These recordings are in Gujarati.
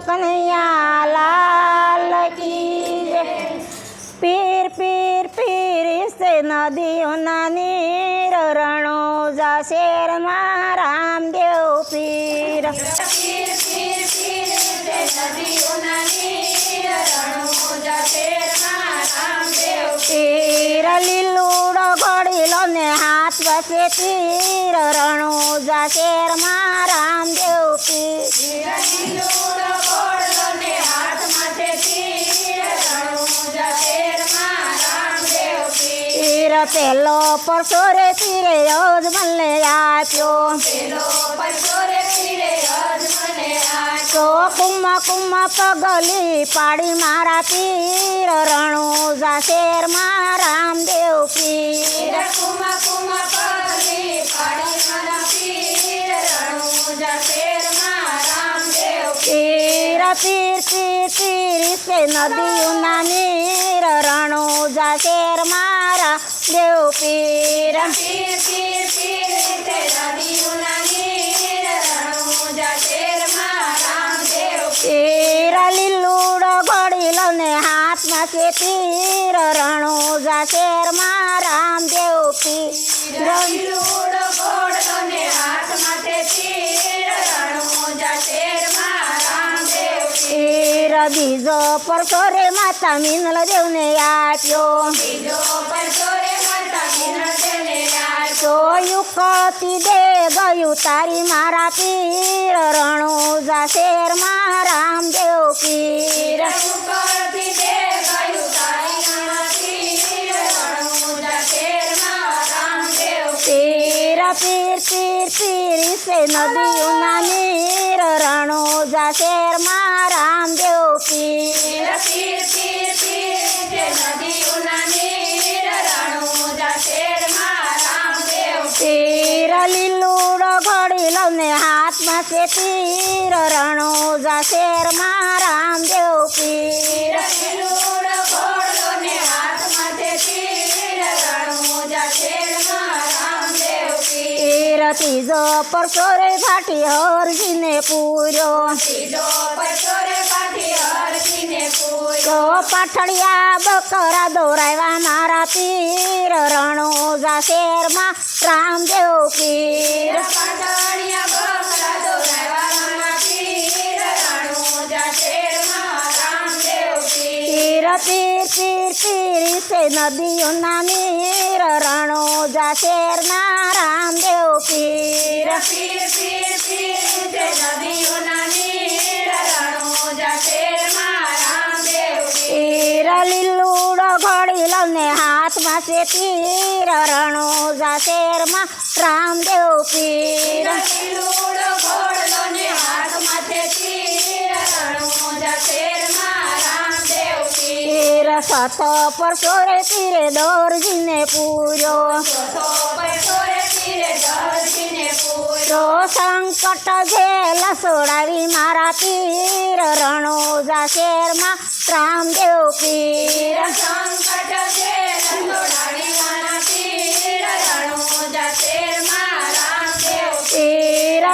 કનૈયા લાલ કી. પીર પીર પીર સે નદીઓના નીર રણો જા શેરમાં રામદેવ પીર પીર લીલુડો ઘડીલો ને હાથ વસે તીર રણો જા શેરમાં રામદેવ પીર પેલો પરસો રે તીરે યોજ મને આપ્યો. પીરે તો કુમ્મા કુમ્મા પગલી પાડી મારા પીર, રણુ જા શેરમાં રામદેવ પીર. કુમા કુમા પગલી પાડી મારા પીર રણુજા શેરમાં રામદેવ પીર પીર પીર પીર સે નદીઓના નીર, રણુ જા શેર મારા દેવ પીર. પીર પીર પીર રણુજા શેરમાં રામદેવ પીર. લીલુડો ઘડીલો ને હાથમાં છે તીર રણો જા શેર મારા દેવ પીર. લીલુડો ઘોડલો ને હાથમાં તે તીર રણુજા શેરમાં રામદેવ પીર બીજો પરસો રે માતા મિનલ દેવને આપ્યો. બીજો પરસો યુકતી દે ગયું તારી મારા પીર, રણો જા શેર રણુજા શેરમાં રામદેવ પીર. પીર પીર પીર સે નદીઓના નીર, રણો જા શેર મારા દેવ પીર પીર પીર પીર. હાથમાં તે તીર રણુજા શેરમાં રામદેવ પીર. ત્રીજો પરસો રે ફાટી હરજીને પૂર્યો. પાઠળિયા બકરા દોરાવ્યા મારા પીર રણુજા શેરમાં રામદેવ પીર પીર પીર પીર સે નદીઓના નીર રણો જા શેરના રામદેવ પીર પીર પીર નીર રણુજા શેરમાં હાથમાં પીર રણો જાશેરમાં રામદેવ પીર. પીર પીર સતો પરસો રે તીરે દોરજીને પૂર્યો. સંકટ જેલ સોડાવી મારા પીર રણો શેરમાં રામદેવ પીર. સંકટ છે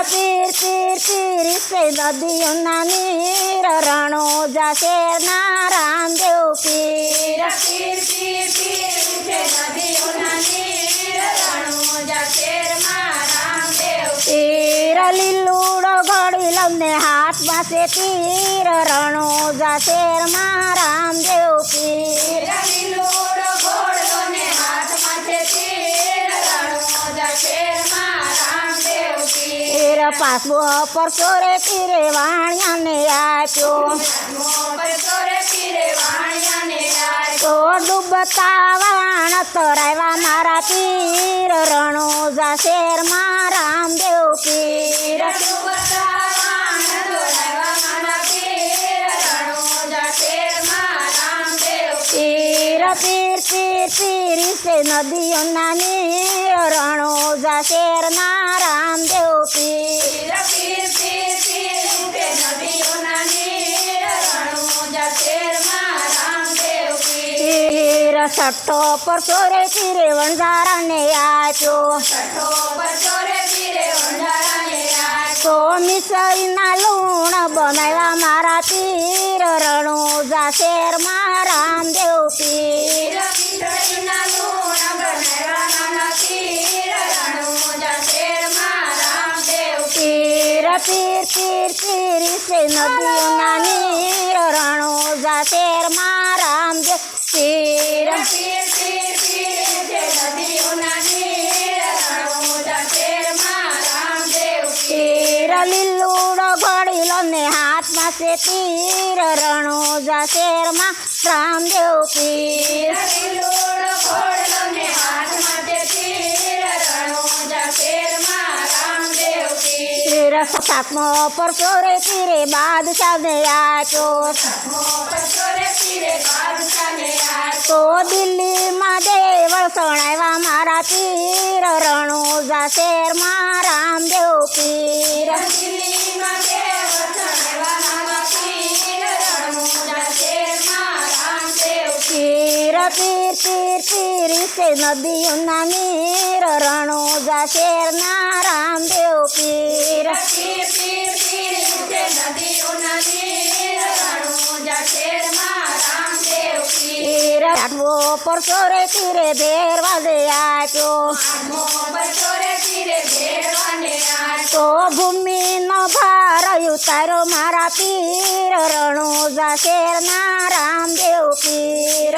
પીર પીર પીર પીર સે નદીઓના નીર રણો જા શેરના રામદેવ પીર. પીર પીર પીર છે નદીઓના નીર રણુજા શેરમાં રામદેવ પીર. લીલુડો ઘડીલો ને હાથમાં છે તીર રણો જા શેરમાં રામદેવ પીર. લીલુડો ઘોડલો ને હાથમાં છે તીર રણુજા શેરમાં રામદેવ પીર પાસબો પરસો રે પીરે વાણિયાને આપ્યો. ડૂબતા વાણ તરાવ્યા મારા પીર, રણો જા શેરમાં રામદેવ પીર. પીર પીર પીર પીર સે રણો જા શેરના રામદેવ પીર સઠ્ઠો પરસો રે તીરે વણઝારાને આપ્યો. તો મિસળીના લૂણ બનાવ્યા મારા પીર. પીર રણુજા શેરમાં રામદેવ પીર. પીર પીર પીર છે નદીઓના નીર રણોજા શેરમાં લીલુડો ઘડીલો ને હાથમાં છે તીર રણોજા શેરમાં રામદેવ પીર સાતમો પરસો રે તીરે બાદશાહ ને આચો પીરે તો દિલ્હીમાં દેવળ સણાવ્યા મારા રામદેવ પીર દેવ ચણવાના પીર રામદેવ પીર પીર પીર પીર છે નદીઓના નીર રણોજા શેરના રામદેવ પીર પીર આઠવો પરસો રે તીરે ભેરવાને આપ્યો આઠમો તો ભૂમિનો ભાર ઉતારો મારા પીર રણોજા શેરના રામદેવ પીર.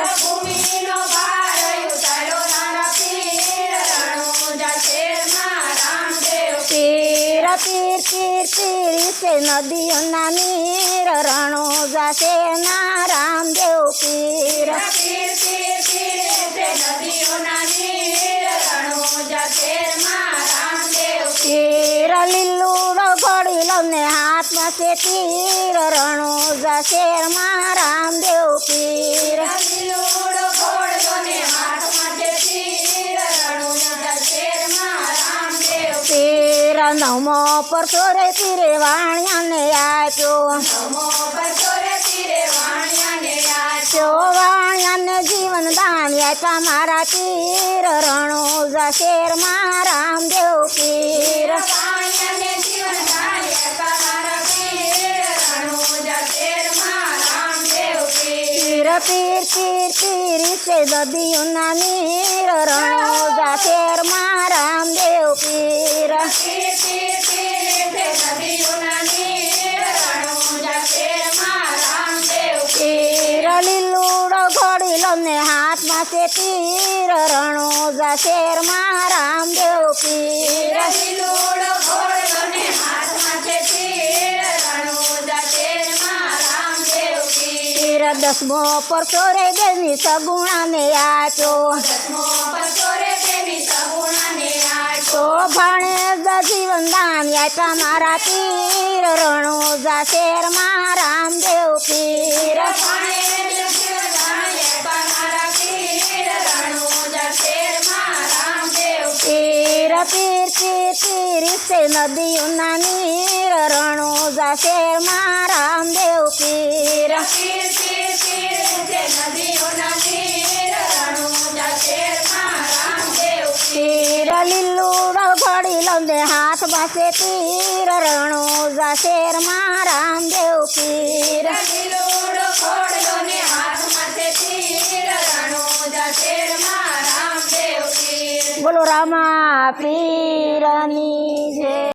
તીર તીર પીર છે નદીઓના નીર રણોજા ના રામદેવ પીર. તીર તીર તીર છે નદીઓના નીર રામદેવ તીર લીલુડો ઘડીલો ને હાથમાં છે તીર રણોજા શેરમાં રામદેવ પીર. લીલોડો ઘોડલો ને હાથમાં તીર નવમો પરસો રે તીરે વાણિયાને આપ્યો. વાણિયાને જીવન દાન આપ્યા મારા તીર રણોજા શેરમાં રામદેવ પીર. પીર પીર પીર પીર પીર છે નદીઓના નીર રણોજા શેરમાં રામદેવ પીર. પીર પીર પીર લીલુડો ઘડીલો ને હાથમાં છે તીર રણોજા શેરમાં રામદેવ પીર. લીલોડો દસમો પરસો રે બેની સગુણાને આચો. તો ભણે જીવન દાન આપ્યા મારા તીર રણોજા શેરમાં રામદેવ પીર. પીર પીર. પીર પીર છે નદીઓના નીર રણોજા શેરમાં રામદેવ પીર તીર લીલુડો ઘડીલો લંબે હાથ પાસે તીર રણોજા શેરમાં રામદેવ પીર બોલો રામા પીરની જય